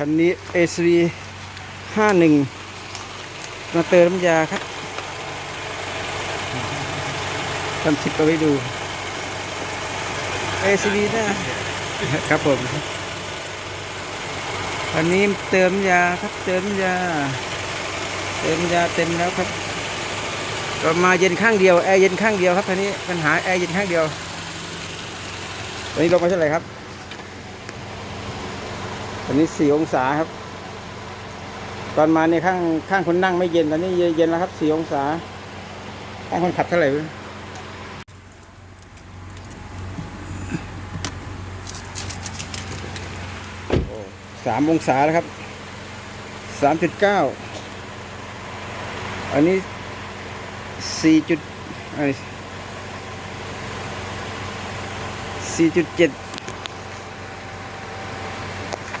คันนี้ ACV 51 มาเติมน้ำยาครับทำคลิปเอาไว้ดู ACV นะครับผมคันนี้เติมยาครับเติมยา เติมยาเต็มแล้วครับก็มาเย็นข้างเดียวแอร์เย็นข้างเดียวครับคันนี้ปัญหาแอร์เย็นข้างเดียวตอนนี้ลงมาเท่าไหร่ครับ ตอนนี้สี่องศาครับ ตอนมาในข้างข้างคนนั่งไม่เย็นตอนนี้เย็นแล้วครับสี่องศา ข้างคนขับเท่าไหร่สามองศาแล้วครับสามจุดเก้าอันนี้สี่จุดสี่จุดเจ็ด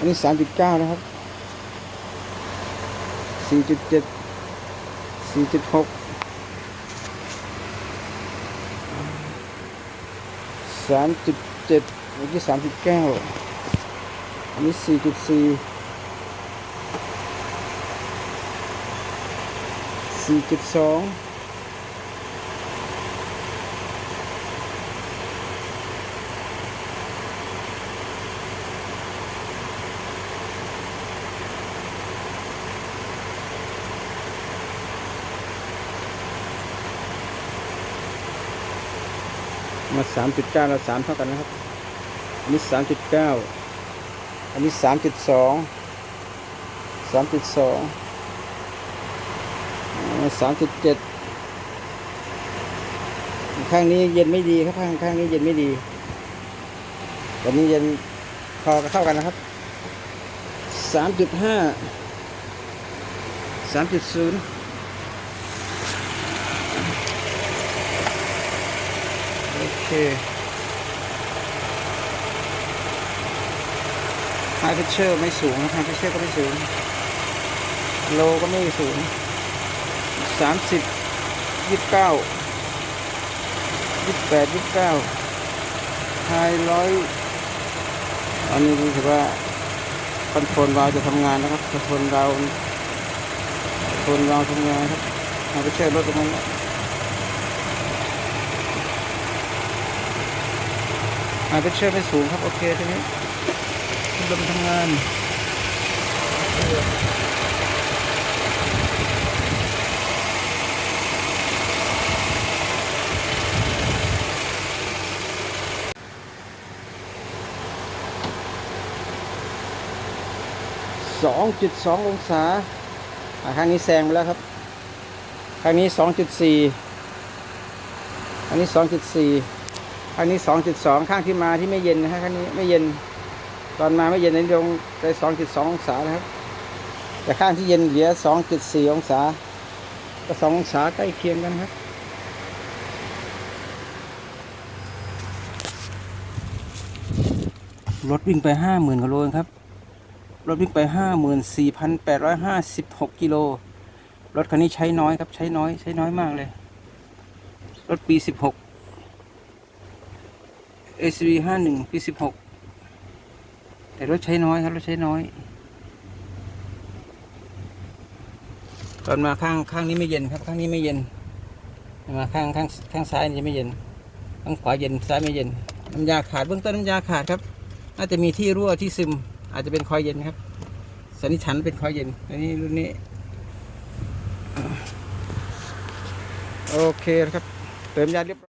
อันนี้สามจุดเก้านะครับสี่จุดเจ็ดสี่จุดหกสามจุดเจ็ดเมื่อกี้สามจุดเก้าอันนี้สี่จุดสี่สี่จุดสอง มาสามจุดเก้าแล้วสามเท่ากันนะครับอันนี้สามจุดเก้าอันนี้สามจุดสองสามจุดสองสามจุดเจ็ดข้างนี้เย็นไม่ดีครับข้างข้างนี้เย็นไม่ดีตอนนี้เย็นพอเท่ากันนะครับสามจุดห้าสามจุดศูนย์ โอ เคไฮเพชเชอร์ไม่สูงนะไฮเพชเชอร์ก็ไม่สูง โลก็ไม่สูงสามสิบยี่สิบเก้ายี่สิบแปดยี่สิบเก้าไฮร้อยอันนี้รู้สึกว่าคอนโทรลวาลจะทำงานนะครับคอนโทรลวาลคอนโทรลวาลทำงานครับไฮเพชเชอร์ลดลงมาแล้ว อาเพชเชอร์ไม่สูงครับ โอเคทีนี้พัดลมทำงานสองจุดสององศาอ่าข้างนี้แซงไปแล้วครับ ข้างนี้สองจุดสี่อันนี้สองจุดสี่ ข้างนี้สองจุดสองข้างที่มาที่ไม่เย็นนะฮะข้างนี้ไม่เย็น ตอนมาไม่เย็นในลงไปสองจุดสององศานะครับ แต่ข้างที่เย็นเหลือสองจุดสี่องศา ก็สององศาใกล้เคียงกันครับรถวิ่งไปห้าหมื่นกิโลครับ รถวิ่งไปห้าหมื่นสี่พันแปดร้อยห้าสิบหกกิโล รถคันนี้ใช้น้อยครับ ใช้น้อย ใช้น้อยมากเลย รถปีสิบหก ACV ห้าหนึ่งปีสิบหกแต่รถใช้น้อยครับรถใช้น้อย ตอนมาข้างข้างนี้ไม่เย็นครับ ข้างนี้ไม่เย็น มาข้างข้างข้างซ้ายนี่ไม่เย็นข้างขวาเย็นซ้ายไม่เย็น น้ำยาขาดเบื้องต้นน้ำยาขาดครับน่าจะมีที่รั่วที่ซึม อาจจะเป็นคอยเย็นครับสันนิษฐานเป็นคอยเย็นอันนี้รุ่นนี้โอเคครับ เติมยาเรียบร้อย